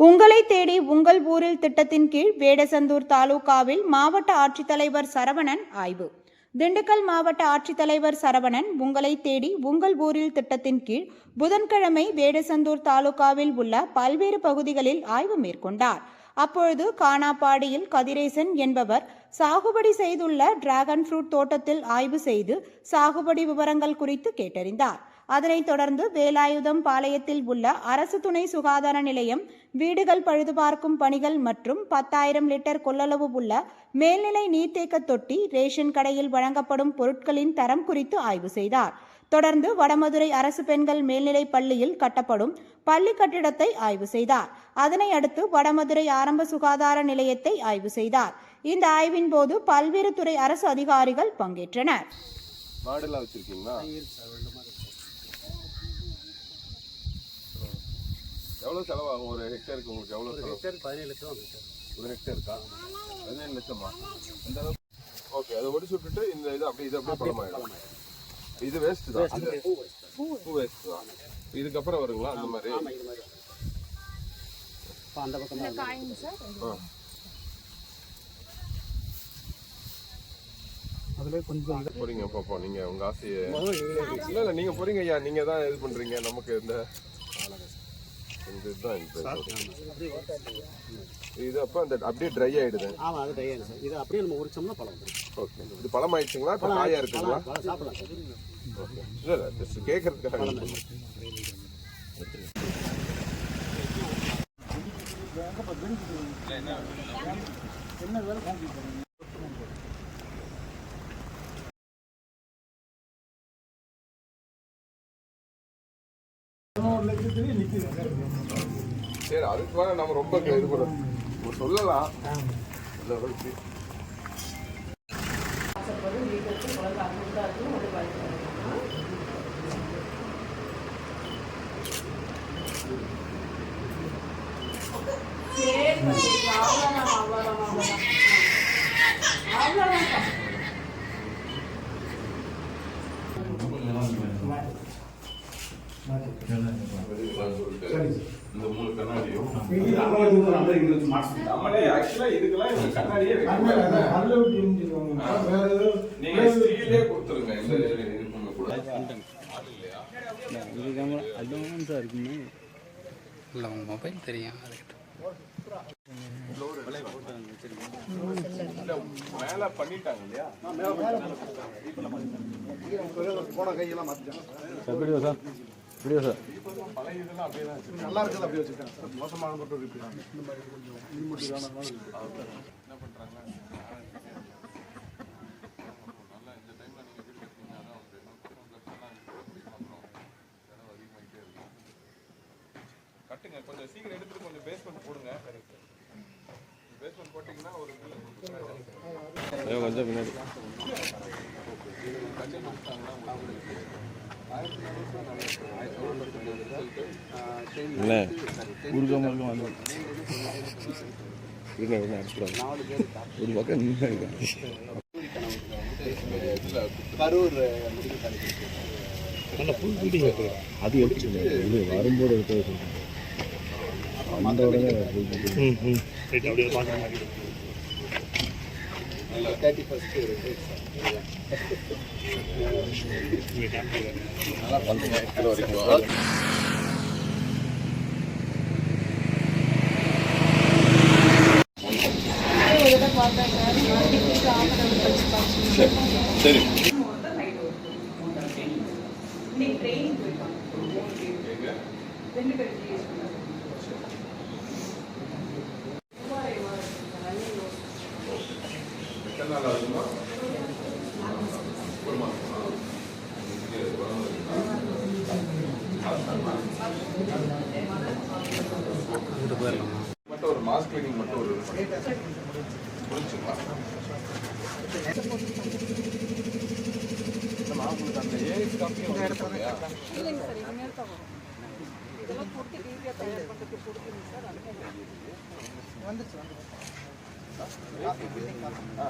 உங்களைத் தேடி உங்கள் ஊரில் திட்டத்தின் கீழ் வேடசந்தூர் தாலுகாவில் மாவட்ட ஆட்சித்தலைவர் சரவணன் ஆய்வு. திண்டுக்கல் மாவட்ட ஆட்சித்தலைவர் சரவணன் உங்களை தேடி உங்கள் ஊரில் திட்டத்தின் கீழ் புதன்கிழமை வேடசந்தூர் தாலுகாவில் உள்ள பல்வேறு பகுதிகளில் ஆய்வு மேற்கொண்டார். அப்பொழுது கானாப்பாடியில் கதிரேசன் என்பவர் சாகுபடி செய்துள்ள டிராகன் ஃப்ரூட் தோட்டத்தில் ஆய்வு செய்து சாகுபடி விவரங்கள் குறித்து கேட்டறிந்தார். அதனைத் தொடர்ந்து வேலாயுதம் பாளையத்தில் உள்ள அரசு துணை சுகாதார நிலையம் வீடுகள் பழுதுபார்க்கும் பணிகள் மற்றும் பத்தாயிரம் லிட்டர் கொள்ளளவு உள்ள மேல்நிலை நீர்த்தேக்க தொட்டி ரேஷன் கடையில் வழங்கப்படும் பொருட்களின் தரம் குறித்து ஆய்வு செய்தார். தொடர்ந்து வடமதுரை அரசு பெண்கள் மேல்நிலைப் பள்ளியில் கட்டப்படும் பள்ளி கட்டிடத்தை ஆய்வு செய்தார். அதனை அடுத்து வடமதுரை ஆரம்ப சுகாதார நிலையத்தை ஆய்வு செய்தார். இந்த ஆய்வின் போது பல்வேறு துறை அரசு அதிகாரிகள் பங்கேற்றனர். எவ்வளோ செலவாகும்? ஒரு ஹெக்டேருக்கு உங்களுக்கு எவ்வளோ செலவு? ஹெக்டேர் பதினேழு லட்சம் வந்துச்சு ஒரு ஹெக்டேருக்கா? பதினேழு லட்சமா? அந்த அளவுக்கு ஓகே அதை ஒடிச்சு விட்டுட்டு இந்த இது அப்படியே இது அப்படியே பழமாயிடும் இது வேஸ்ட் தான். இது பூ வேஸ்ட் தான். இதுக்கப்புறம் வருங்களா? அந்த மாதிரி. அந்த பக்கம் தான் ஆ. அதில் கொஞ்சம் போறீங்க பாப்போம். நீங்க உங்க ஆசையை இல்ல இல்ல நீங்க போறீங்க ஐயா. நீங்க தான் இது பண்றீங்க. நமக்கு இந்த இது அப்ப அந்த அப்படியே ட்ரை ஆயிடுது. ஆமாம் அது டையாது சார். இது அப்படியே நம்ம உரிச்சோம்னா பழம் ஓகே. இது பழம் ஆயிடுச்சுங்களா? இப்ப காயா இருக்குங்களா? சாப்பிடலாம் ஓகே. இல்ல இல்ல ஜஸ்ட் கேட்கறதுக்காக சரி அதுக்கு மேலே நம்ம ரொம்ப இது பண்ண சொல்லலாம். இல்ல, ஒரு- இந்த மூணு கண்ணாடியும் இதுக்கெல்லாம் கண்ணாடியே நீங்க ஸ்டீலே கொடுத்துருங்க இந்த இது கூட இருக்குமே இல்லை உங்கள் மொபைல் தெரியும் அதுக்கிட்ட மேல பண்ணிட்டாங்க இல்லையா போன கையெல்லாம் மாத்திட்டாங்க சார் சார் சார் அப்படியே தான் வச்சிருக்காங்க. நல்லா இருக்கிறது அப்படியே வச்சிருக்காங்க சார் மோசமான மட்டும் இந்த மாதிரி கொஞ்சம் இன்முட்டி வேணாம் என்ன இருக்கும். கட்டுங்க கொஞ்சம் சீக்கிரம் எடுத்துட்டு கொஞ்சம் பேஸ்மெண்ட் போடுங்க பேஸ்மெண்ட் போட்டீங்கன்னா ஒரு கொஞ்சம் பின்னாடி இல்லை உருக்காம இருக்க வந்து. இருங்க இருங்க அடிச்சுடுவாங்க ஒரு பக்கம் கரூர் அது எடுத்து இது வரும்போது எடுத்து அந்த உடனே building. தேர்ட்டி ஃபர்ஸ்ட் நல்லா பண்ணுங்க இது வரைக்கும் சரி எத்தனை நாள் ஆகுமா? ஒரு மாசமா மட்டும் ஒரு மாஸ்க் கிளீனிங் மட்டும் ஒரு முடிச்சுங்களா உங்களுக்கு அந்த ஏஎஸ் காப்பி இல்லையா இல்லைங்க சார் இனிமேல் தான் வரும். இதெல்லாம் கொடுத்து டிவியாக தயார் பண்ணுறதுக்கு கொடுக்குறீங்க சார் அதுக்கு வந்துச்சு. ஆ